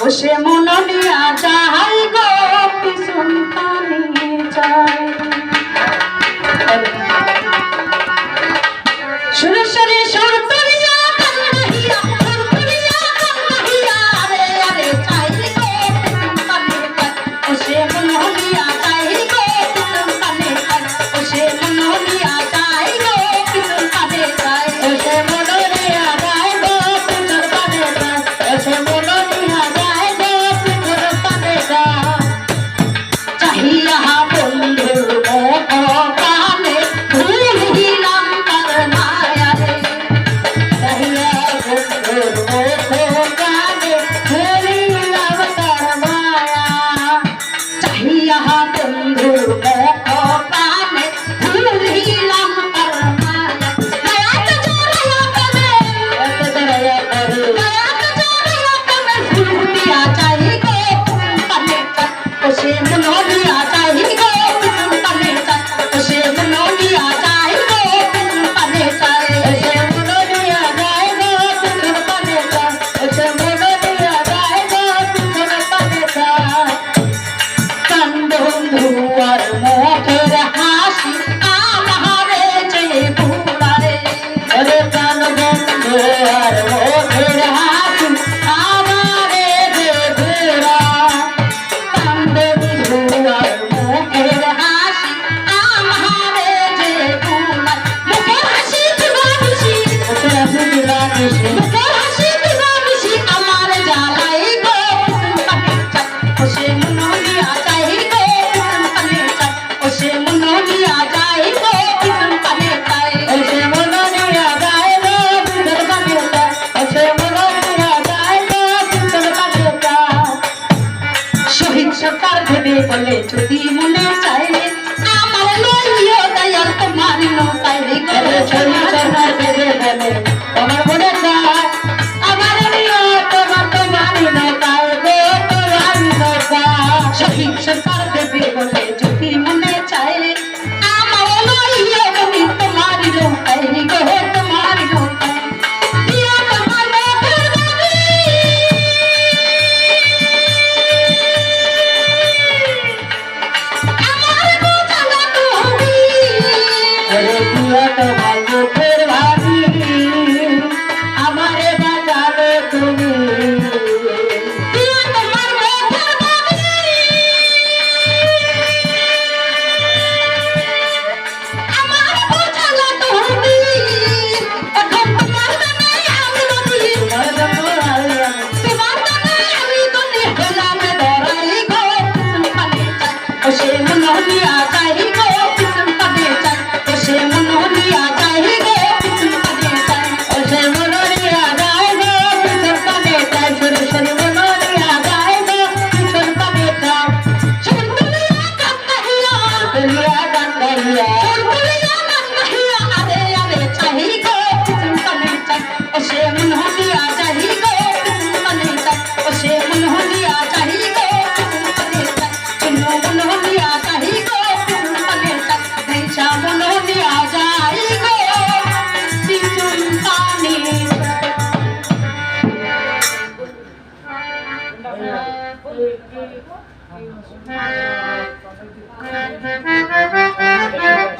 ও সে মননে আজা হাই গো পিছন সরকার ভেবে বলে যদি মনে চায় ভালো Thank you.